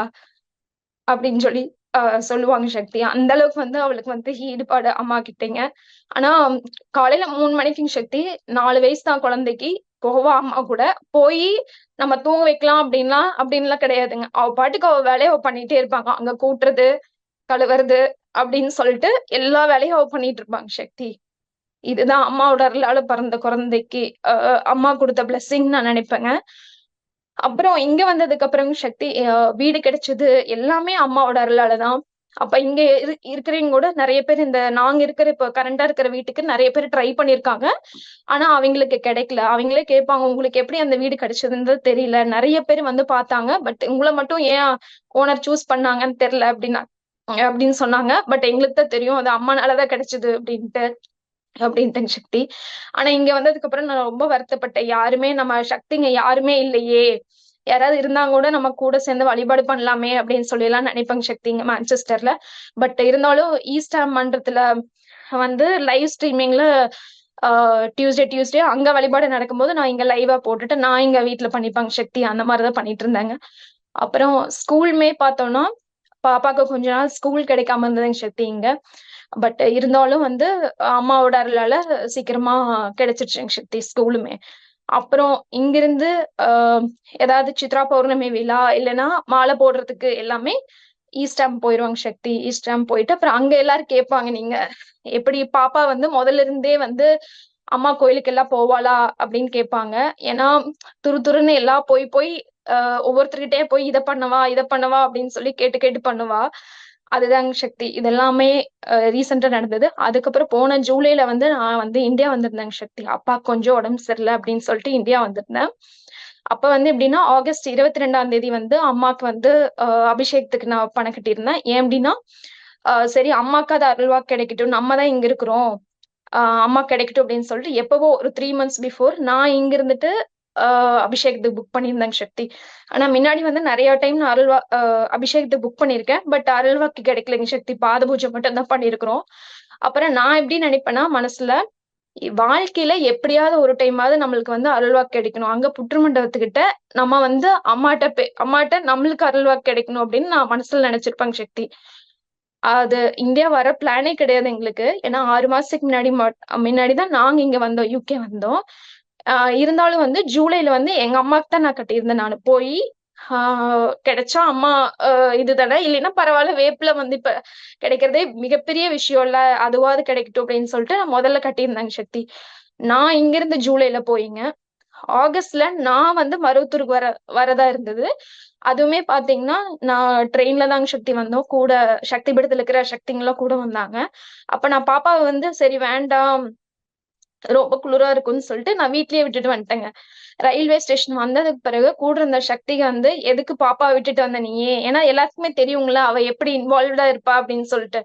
அப்படின்னு சொல்லி ஆஹ் சொல்லுவாங்க சக்தி. அந்த அளவுக்கு வந்து அவளுக்கு வந்து ஈடுபாடு அம்மா கிட்டங்க. ஆனா காலையில மூணு மணிக்கு சக்தி நாலு வயசு தான் குழந்தைக்கு. போவா அம்மா கூட போய் நம்ம தூங்க வைக்கலாம் அப்படின்லாம் அப்படின்லாம் கிடையாதுங்க. அவ பாட்டுக்கு அவ வேலையை அவ பண்ணிட்டே இருப்பாங்க. அங்க கூட்டுறது கழுவுறது அப்படின்னு சொல்லிட்டு எல்லா வேலையும் அவ பண்ணிட்டு இருப்பாங்க சக்தி. இதுதான் அம்மாவோட அருளால பிறந்த குழந்தைக்கு ஆஹ் அம்மா கொடுத்த பிளஸ்ஸிங் நான் நினைப்பேங்க. அப்புறம் இங்க வந்ததுக்கு அப்புறம் சக்தி ஆஹ் வீடு கிடைச்சது எல்லாமே அம்மாவோட அருளால தான். அப்ப இங்க இரு- இருக்கிறவங்க கூட நிறைய பேர் இந்த நாங்க இருக்கிற இப்ப கரண்டா இருக்கிற வீட்டுக்கு நிறைய பேர் ட்ரை பண்ணிருக்காங்க ஆனா அவங்களுக்கு கிடைக்கல. அவங்களே கேட்பாங்க உங்களுக்கு எப்படி அந்த வீடு கிடைச்சதுன்றது தெரியல. நிறைய பேர் வந்து பார்த்தாங்க. பட் உங்களை மட்டும் ஏன் ஓனர் சூஸ் பண்ணாங்கன்னு தெரியல அப்படின்னா அப்படின்னு சொன்னாங்க. பட் எங்களுக்கு தான் தெரியும். அது அம்மானாலதான் கிடைச்சது அப்படின்ட்டு அப்படின்ட்டு சக்தி. ஆனா இங்க வந்ததுக்கு அப்புறம் நான் ரொம்ப வருத்தப்பட்டேன். யாருமே நம்ம சக்திங்க யாருமே இல்லையே. யாராவது இருந்தாங்க கூட நம்ம கூட சேர்ந்து வழிபாடு பண்ணலாமே அப்படின்னு சொல்லி எல்லாம் நினைப்பாங்க சக்திங்க மான்செஸ்டர்ல பட் இருந்தாலும் ஈஸ்டர் மன்றத்துல வந்து லைவ் ஸ்ட்ரீமிங்ல டியூஸ்டே டியூஸ்டே அங்க வழிபாடு நடக்கும்போது நான் இங்க லைவா போட்டுட்டு நான் இங்க வீட்டுல பண்ணிப்பாங்க சக்தி. அந்த மாதிரிதான் பண்ணிட்டு இருந்தாங்க. அப்புறம் ஸ்கூலுமே பார்த்தோம்னா பாப்பாக்கு கொஞ்ச நாள் ஸ்கூல் கிடைக்காம இருந்ததுங்க சக்தி இங்க. பட் இருந்தாலும் வந்து அம்மாவோட அருளால சீக்கிரமா கிடைச்சிருச்சுங்க சக்தி ஸ்கூலுமே அப்புறம் இங்கிருந்து ஆஹ் ஏதாவது சித்ரா பௌர்ணமி விழா இல்லைன்னா மாலை போடுறதுக்கு எல்லாமே ஈஸ்டாம் போயிடுவாங்க சக்தி ஈஸ்டாம் போயிட்டு அப்புறம் அங்க எல்லாரும் கேட்பாங்க நீங்க எப்படி பாப்பா வந்து முதல்ல இருந்தே வந்து அம்மா கோயிலுக்கு எல்லாம் போவாளா? அப்படின்னு கேட்பாங்க. ஏன்னா துரு துருன்னு எல்லாம் போய் போய் ஒவ்வொருத்தர்கிட்டே போய் இதை பண்ணவா இதை பண்ணவா அப்படின்னு சொல்லி கேட்டு கேட்டு பண்ணுவா. அதுதாங்க சக்தி. இதெல்லாமே ரீசெண்டா நடந்தது. அதுக்கப்புறம் போன ஜூலைல வந்து நான் வந்து இந்தியா வந்திருந்தேங்க சக்தி. அப்பா கொஞ்சம் உடம்பு சரியில்லை அப்படின்னு சொல்லிட்டு இந்தியா வந்திருந்தேன். அப்ப வந்து எப்படின்னா ஆகஸ்ட் இருபத்தி ரெண்டாம் தேதி வந்து அம்மாவுக்கு வந்து ஆஹ் அபிஷேகத்துக்கு நான் பணம் கட்டியிருந்தேன். ஏன் அப்படின்னா ஆஹ் சரி அம்மாக்கு அது அருள்வா கிடைக்கட்டும். நம்ம தான் இங்க இருக்கிறோம். ஆஹ் அம்மா கிடைக்கட்டும் அப்படின்னு சொல்லிட்டு எப்பவோ ஒரு த்ரீ மந்த்ஸ் பிஃபோர் நான் இங்க இருந்துட்டு ஆஹ் அபிஷேகத்துக்கு புக் பண்ணியிருந்தாங்க சக்தி. ஆனா முன்னாடி வந்து நிறைய டைம் நான் அருள்வா ஆஹ் அபிஷேகத்துக்கு புக் பண்ணியிருக்கேன். பட் அருள்வாக்கு கிடைக்கலங்க சக்தி. பாத பூஜை மட்டும் தான் பண்ணிருக்கிறோம் அப்புறம் நான் எப்படி நினைப்பேன்னா மனசுல வாழ்க்கையில எப்படியாவது ஒரு டைமாவது நம்மளுக்கு வந்து அருள்வாக்கு கிடைக்கணும். அங்க புற்று மண்டபத்துக்கிட்ட நம்ம வந்து அம்மாட்ட பே அம்மாட்ட நம்மளுக்கு அருள்வாக்கு கிடைக்கணும் அப்படின்னு நான் மனசுல நினைச்சிருப்பேங்க சக்தி. அது இந்தியா வர பிளானே கிடையாது எங்களுக்கு. ஏன்னா ஆறு மாசத்துக்கு முன்னாடி முன்னாடி தான் நாங்க இங்க வந்தோம் யூகே வந்தோம். ஆஹ் இருந்தாலும் வந்து ஜூலைல வந்து எங்க அம்மாக்கு தான் நான் கட்டியிருந்தேன் நான். போய் ஆஹ் கிடைச்சா அம்மா ஆஹ் இது தானே இல்லைன்னா பரவாயில்ல வேப்பில வந்து இப்ப கிடைக்கிறதே மிகப்பெரிய விஷயம் இல்ல அதுவாவது கிடைக்கட்டும் அப்படின்னு சொல்லிட்டு நான் முதல்ல கட்டியிருந்தேங்க சக்தி. நான் இங்க இருந்து ஜூலைல போயிங்க. ஆகஸ்ட்ல நான் வந்து மருவத்தூருக்கு வர வரதா இருந்தது. அதுவுமே பாத்தீங்கன்னா நான் ட்ரெயின்ல தாங்க சக்தி வந்தோம். கூட சக்தி படத்துல இருக்கிற சக்திங்கெல்லாம் கூட வந்தாங்க. அப்ப நான் பாப்பாவை வந்து சரி வேண்டாம். ரொம்ப குளிரா இருக்கும்னு சொல்லிட்டு நான் வீட்லயே விட்டுட்டு வந்துட்டேங்க. ரயில்வே ஸ்டேஷன் வந்ததுக்கு பிறகு கூட இருந்த சக்திக்கு வந்து எதுக்கு பாப்பா விட்டுட்டு வந்த நீயே? ஏன்னா எல்லாத்துக்குமே தெரியுங்களா அவ எப்படி இன்வால்வ்டா இருப்பா அப்படின்னு சொல்லிட்டு.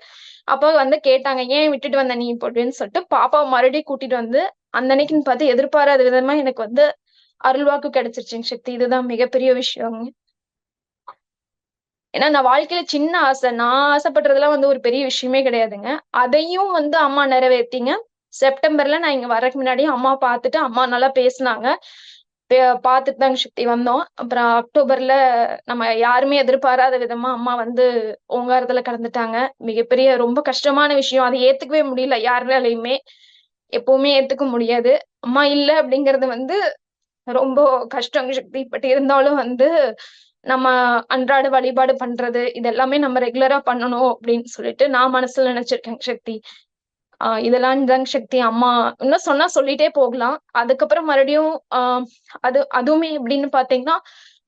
அப்போ வந்து கேட்டாங்க ஏன் விட்டுட்டு வந்த நீ? அப்படின்னு சொல்லிட்டு பாப்பாவை மறுபடியும் கூட்டிட்டு வந்து அந்த அன்னைக்குன்னு பார்த்து எதிர்பாராத விதமா எனக்கு வந்து அருள்வாக்கு கிடைச்சிருச்சுங்க சக்தி. இதுதான் மிகப்பெரிய விஷயங்க. ஏன்னா நான் வாழ்க்கையில சின்ன ஆசை. நான் ஆசைப்படுறதெல்லாம் வந்து ஒரு பெரிய விஷயமே கிடையாதுங்க. அதையும் வந்து அம்மா நிறைவேற்றிங்க செப்டம்பர்ல நான் இங்க வரக்கு முன்னாடி அம்மா பார்த்துட்டு அம்மா நல்லா பேசுனாங்க. பே- பார்த்துட்டு தாங்க சக்தி வந்தோம். அப்புறம் அக்டோபர்ல நம்ம யாருமே எதிர்பாராத விதமா அம்மா வந்து ஓங்காரத்துல கலந்துட்டாங்க. மிகப்பெரிய ரொம்ப கஷ்டமான விஷயம். அதை ஏத்துக்கவே முடியல. யாருனாலையுமே எப்பவுமே ஏத்துக்க முடியாது. அம்மா இல்ல அப்படிங்கறது வந்து ரொம்ப கஷ்டம் சக்தி. பட் இருந்தாலும் வந்து நம்ம அன்றாட வழிபாடு பண்றது இதெல்லாமே நம்ம ரெகுலரா பண்ணணும் அப்படின்னு சொல்லிட்டு நான் மனசுல நினைச்சிருக்கேன் சக்தி. ஆஹ் இதெல்லாம் தாங்க சக்தி. அம்மா இன்னும் சொன்னா சொல்லிட்டே போகலாம். அதுக்கப்புறம் மறுபடியும் ஆஹ் அது அதுவுமே எப்படின்னு பாத்தீங்கன்னா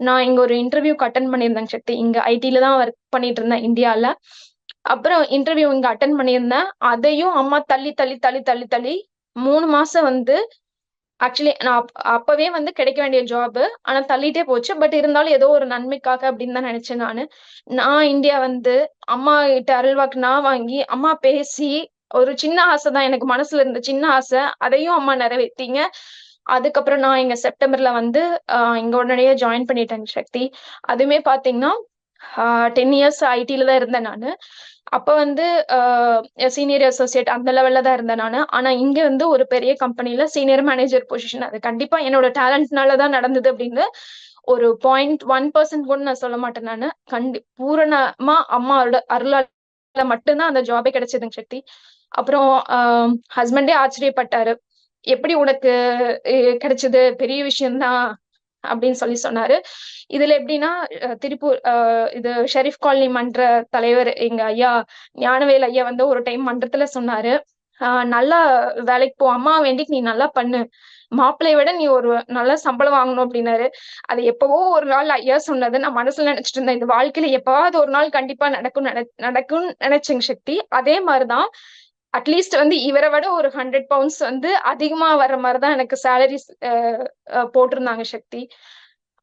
நான் இங்க ஒரு இன்டர்வியூக்கு அட்டன் பண்ணியிருந்தேன் சக்தி. இங்க ஐடில தான் ஒர்க் பண்ணிட்டு இருந்தேன் இந்தியால. அப்புறம் இன்டர்வியூ இங்க அட்டன் பண்ணியிருந்தேன். அதையும் அம்மா தள்ளி தள்ளி தள்ளி தள்ளி தள்ளி மூணு மாசம் வந்து ஆக்சுவலி நான் அப்- அப்பவே வந்து கிடைக்க வேண்டிய ஜாப் ஆனா தள்ளிட்டே போச்சு. பட் இருந்தாலும் ஏதோ ஒரு நன்மைக்காக அப்படின்னு தான் நினைச்சேன் நானு. நான் இந்தியா வந்து அம்மா கிட்ட அருள்வாக்கு நான் வாங்கி அம்மா பேசி ஒரு சின்ன ஆசை தான். எனக்கு மனசுல இருந்த சின்ன ஆசை. அதையும் அம்மா நிறைவேற்றிங்க அதுக்கப்புறம் நான் இங்க செப்டம்பர்ல வந்து ஆஹ் இங்க உடனடியே ஜாயின் பண்ணிட்டேன் சக்தி. அதுவுமே பாத்தீங்கன்னா டென் இயர்ஸ் ஐடில தான் இருந்தேன் நானு. அப்ப வந்து சீனியர் அசோசியேட் அந்த லெவல்ல தான் இருந்தேன் நான். ஆனா இங்க வந்து ஒரு பெரிய கம்பெனில சீனியர் மேனேஜர் பொசிஷன் அது கண்டிப்பா என்னோட டேலண்ட்னால தான் நடந்தது அப்படின்னு ஒரு பாயிண்ட் ஒன் பர்சன்ட் கூட நான் சொல்ல மாட்டேன் நானு. கண்டி பூரணமா அம்மாவோட அருளால மட்டும்தான் அந்த ஜாபே கிடைச்சதுங்க சக்தி. அப்புறம் ஹஸ்பண்டே ஆச்சரியப்பட்டாரு. எப்படி உனக்கு கிடைச்சது? பெரிய விஷயம்தான் அப்படின்னு சொல்லி சொன்னாரு. இதுல எப்படின்னா திருப்பூர் அஹ், இது ஷெரீப் காலனி மன்ற தலைவர் எங்க ஐயா ஞானவேல் ஐயா வந்து ஒரு டைம் மன்றத்துல சொன்னாரு. ஆஹ் நல்லா வேலைக்கு போ. அம்மா வேண்டிக்கு நீ நல்லா பண்ணு. மாப்பிள்ளைய விட நீ ஒரு நல்ல சம்பளம் வாங்கணும் அப்படின்னாரு. அது எப்பவோ ஒரு நாள் ஐயா சொன்னது. நான் மனசுல நினைச்சிட்டு இருந்தேன். இந்த வாழ்க்கையில எப்பவாவது ஒரு நாள் கண்டிப்பா நடக்கும் நட- நடக்கும்னு நினைச்சேங்க சக்தி. அதே மாதிரிதான் அட்லீஸ்ட் வந்து இவரை விட ஒரு ஹண்ட்ரட் பவுண்ட்ஸ் வந்து அதிகமா வர்ற மாதிரிதான் எனக்கு சேலரி போட்டிருந்தாங்க சக்தி.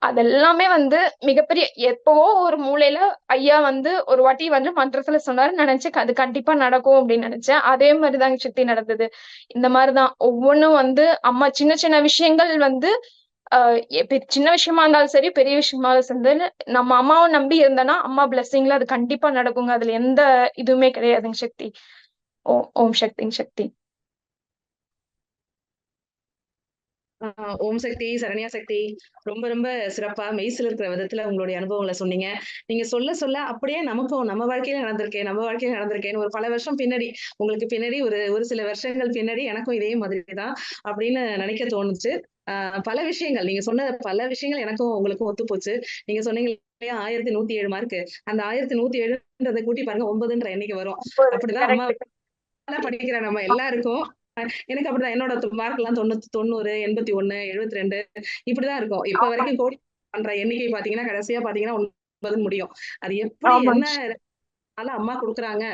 அதெல்லாமே வந்து மிகப்பெரிய எப்பவோ ஒரு மூலையில ஐயா வந்து ஒரு வாட்டி வந்து மன்றத்துல சொன்னாரு நினைச்சேன் அது கண்டிப்பா நடக்கும் அப்படின்னு நினைச்சேன். அதே மாதிரிதாங்க சக்தி நடந்தது. இந்த மாதிரிதான் ஒவ்வொன்றும் வந்து அம்மா சின்ன சின்ன விஷயங்கள் வந்து ஆஹ் எப்ப- சின்ன விஷயமா இருந்தாலும் சரி பெரிய விஷயமா இருந்தாலும் சரி நம்ம அம்மாவை நம்பி இருந்தோம்னா அம்மா பிளஸ்ஸிங்ல அது கண்டிப்பா நடக்குங்க. அதுல எந்த இதுவுமே கிடையாதுங்க சக்தி. ஓம் சக்திங்க சக்தி
ஓம் சக்தி சரண்யா சக்தி. ரொம்ப ரொம்ப சிறப்பா மெய்சில் இருக்கிற விதத்துல உங்களுடைய அனுபவங்களை சொன்னீங்க. நீங்க சொல்ல சொல்ல அப்படியே நமக்கும் நம்ம வாழ்க்கையில நடந்திருக்கேன் நம்ம வாழ்க்கையில நடந்திருக்கேன்னு ஒரு பல வருஷம் பின்னாடி உங்களுக்கு பின்னாடி ஒரு ஒரு சில வருஷங்கள் பின்னாடி எனக்கும் இதே மாதிரி தான் அப்படின்னு நினைக்க தோணுச்சு. பல விஷயங்கள் நீங்க சொன்ன பல விஷயங்கள் எனக்கும் உங்களுக்கும் ஒத்து போச்சு நீங்க சொன்னீங்க இல்லையா ஆயிரத்தி நூத்தி ஏழு மார்க் அந்த ஆயிரத்தி நூத்தி ஏழுன்றதை கூட்டி பாருங்க ஒன்பதுன்ற எண்ணிக்கை வரும். அப்படிதான் அம்மா படிக்கிற நம்ம எல்லாருக்கும். எனக்கு அப்படிதான். என்னோட மார்க் எல்லாம் தொண்ணூத்தி தொண்ணூறு எண்பத்தி ஒண்ணு எழுபத்தி ரெண்டு இப்படிதான் இருக்கும். இப்ப வரைக்கும் கோடி பண்ற எண்ணிக்கை பாத்தீங்கன்னா கடைசியா பாத்தீங்கன்னா ஒன்பது முடியும். அது எப்படி. என்ன அம்மா கொடுக்குறாங்க.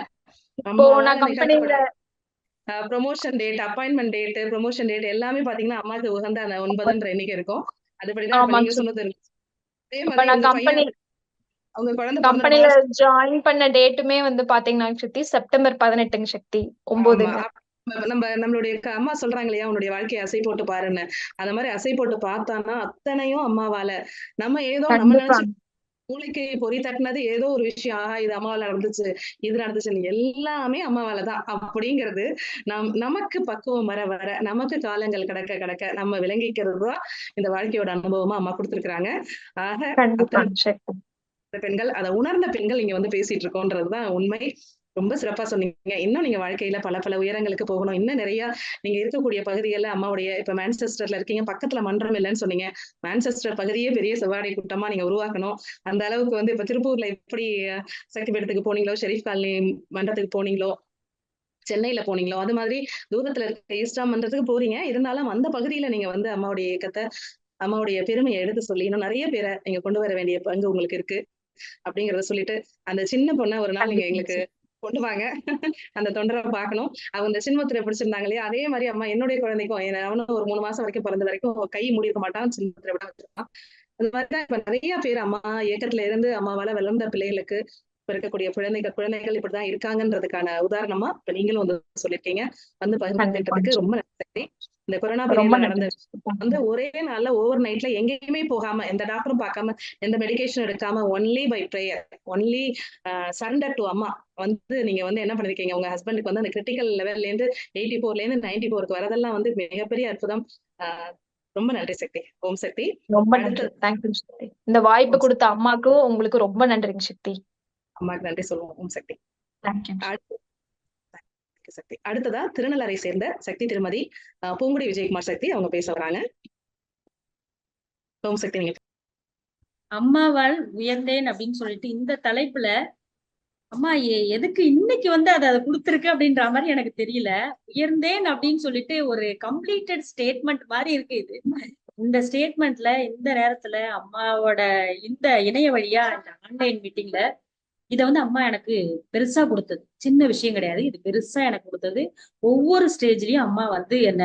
Promotion date appointment date promotion date எல்லாமே பாத்தீங்கன்னா அம்மாக்கு உகந்த அந்த ஒன்பதுன்ற எண்ணிக்கை இருக்கும். அதுபடிதான். சொன்னது இருக்கு. அதே மாதிரி
நான்
உங்க
கம்பெனி
பையன் அவங்க குழந்தை
கம்பெனில ஜாயின் பண்ண டேட்டுமே வந்து பாத்தீங்கன்னா சக்தி செப்டம்பர் பதினெட்டுங்க சக்தி ஒன்பதுங்க
ஆமா. நம்ம- நம்ம நம்மளுடைய அம்மா சொல்றாங்க இல்லையா உன்னுடைய வாழ்க்கையை அசை போட்டு பாருன்னு. அந்த மாதிரி அசை போட்டு பார்த்தான்னா அத்தனையும் அம்மாவால. நம்ம ஏதோ நம்ம நினைச்சு மூளைக்கு பொறி தட்டினது ஏதோ ஒரு விஷயம் ஆஹா இது அம்மாவால நடந்துச்சு இது நடந்துச்சு எல்லாமே அம்மாவால தான் அப்படிங்கிறது நம் நமக்கு பக்குவம் வர வர நமக்கு காலங்கள் கடக்க கடக்க நம்ம விளங்கிக்கிறது தான் இந்த வாழ்க்கையோட அனுபவமா அம்மா கொடுத்துருக்காங்க ஆக பெண்கள் அதை உணர்ந்த பெண்கள் இங்க வந்து பேசிட்டு இருக்கோன்றதுதான் உண்மை. ரொம்ப சிறப்பா சொன்னீங்க. இன்னும் நீங்க வாழ்க்கையில பல பல உயரங்களுக்கு போகணும். இன்னும் நிறைய நீங்க இருக்கக்கூடிய பகுதிகள்ல அம்மாவுடைய இப்ப மான்செஸ்டர்ல இருக்கீங்க. பக்கத்துல மன்றம் இல்லைன்னு சொன்னீங்க. மான்செஸ்டர் பகுதியே பெரிய செவ்வாடை கூட்டமா நீங்க உருவாக்கணும். அந்த அளவுக்கு வந்து இப்ப திருப்பூர்ல எப்படி சக்தி பீடத்துக்கு போனீங்களோ ஷெரீப் காலனி மன்றத்துக்கு போனீங்களோ சென்னையில போனீங்களோ அது மாதிரி தூரத்துல இருக்க ஈஸ்டா மன்றத்துக்கு போறீங்க. இருந்தாலும் அந்த பகுதியில நீங்க வந்து அம்மாவுடைய இயக்கத்தை அம்மாவுடைய பெருமையை எடுத்து சொல்லி இன்னும் நிறைய பேரை நீங்க கொண்டு வர வேண்டிய பங்கு உங்களுக்கு இருக்கு. அப்படிங்கறத சொல்லிட்டு அந்த சின்ன பொண்ணை ஒரு நாள் நீங்க எங்களுக்கு கொண்டு வாங்க. அந்த தொண்டரை பார்க்கணும். அவங்க இந்த சின்மத்திரை பிடிச்சிருந்தாங்க இல்லையா அதே மாதிரி அம்மா என்னுடைய குழந்தைக்கும் அவனும் ஒரு மூணு மாசம் வரைக்கும் பிறந்த வரைக்கும் கை மூடி இருக்க மாட்டான் சின்மத்திரை விட வச்சிருப்பான் அது மாதிரிதான் இப்ப நிறைய பேர் அம்மா இயக்கத்துல இருந்து அம்மாவால வளர்ந்த பிள்ளைகளுக்கு இப்ப இருக்கக்கூடிய குழந்தைகள் குழந்தைகள் இப்படிதான் இருக்காங்கன்றதுக்கான உதாரணமா இப்ப நீங்களும் வந்து சொல்லிருக்கீங்க வந்து பகிர்ந்துட்டதுக்கு ரொம்ப நன்றி. இந்த கொரோனா
ரொம்ப
பீரியட்ல நடந்த வந்து ஒரே நாள்ல ஓவர் நைட்ல எங்கேயுமே போகாம எந்த டாக்டரும் பார்க்காம எந்த மெடிகேஷன் எடுக்காம only by prayer only surrender to அம்மா வந்து நீங்க வந்து என்ன பண்ணிருக்கீங்க? உங்க ஹஸ்பண்டுக்கு வந்து அந்த கிரிட்டிக்கல் லெவல்ல இருந்து எயிட்டி ஃபோர்ல இருந்து நைன்டி ஃபோருக்கு வரதெல்லாம் வந்து மிகப்பெரிய அற்புதம். ரொம்ப நன்றி சக்தி. ஓம் சக்தி.
ரொம்ப நன்றி. Thank you Sakthi. இந்த வாய்ப்பு கொடுத்த அம்மாக்கும் உங்களுக்கு ரொம்ப நன்றிங்க சக்தி.
அம்மாக்கு நன்றி சொல்லுவோம் ஓம் சக்தி சக்தி அடுத்ததா திருநள்ளாரை சேர்ந்த சக்தி திருமதி பூங்குடி விஜயகுமார் சக்தி அவங்க பேச வராங்க. ஓம் சக்தி நீங்க
அம்மாவால் உயர்ந்தேன் அப்படின்னு சொல்லிட்டு இந்த தலைப்புல அம்மா எதுக்கு இன்னைக்கு வந்து அதை அதை கொடுத்துருக்கு அப்படின்ற மாதிரி எனக்கு தெரியல. உயர்ந்தேன் அப்படின்னு சொல்லிட்டு ஒரு கம்ப்ளீட்டட் ஸ்டேட்மெண்ட் மாதிரி இருக்கு இது. இந்த ஸ்டேட்மெண்ட்ல இந்த நேரத்துல அம்மாவோட இந்த இணைய வழியா இந்த ஆன்லைன் மீட்டிங்ல இத வந்து அம்மா எனக்கு பெருசா கொடுத்தது. சின்ன விஷயம் கிடையாது. இது பெருசா எனக்கு கொடுத்தது. ஒவ்வொரு ஸ்டேஜ்லயும் அம்மா வந்து என்ன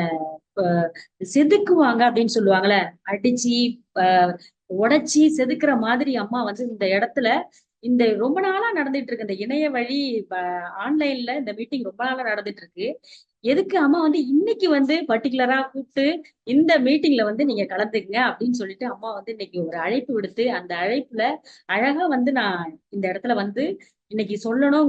செதுக்குவாங்க அப்படின்னு சொல்லுவாங்கல்ல அடிச்சு அஹ், உடைச்சி செதுக்குற மாதிரி அம்மா வந்து இந்த இடத்துல இந்த ரொம்ப நாளா நடந்துட்டு இருக்கு. இந்த இணைய வழி ஆன்லைன்ல இந்த மீட்டிங் ரொம்ப நாளா நடந்துட்டு இருக்கு. எதுக்கு அம்மா வந்து இன்னைக்கு வந்து பர்டிகுலரா கூப்பிட்டு இந்த மீட்டிங்ல வந்து நீங்க கலந்துக்குங்க அப்படின்னு சொல்லிட்டு அம்மா வந்து இன்னைக்கு ஒரு அழைப்பு விடுத்து அந்த அழைப்புல அழகா வந்து நான் இந்த இடத்துல வந்து இன்னைக்கு சொல்லணும்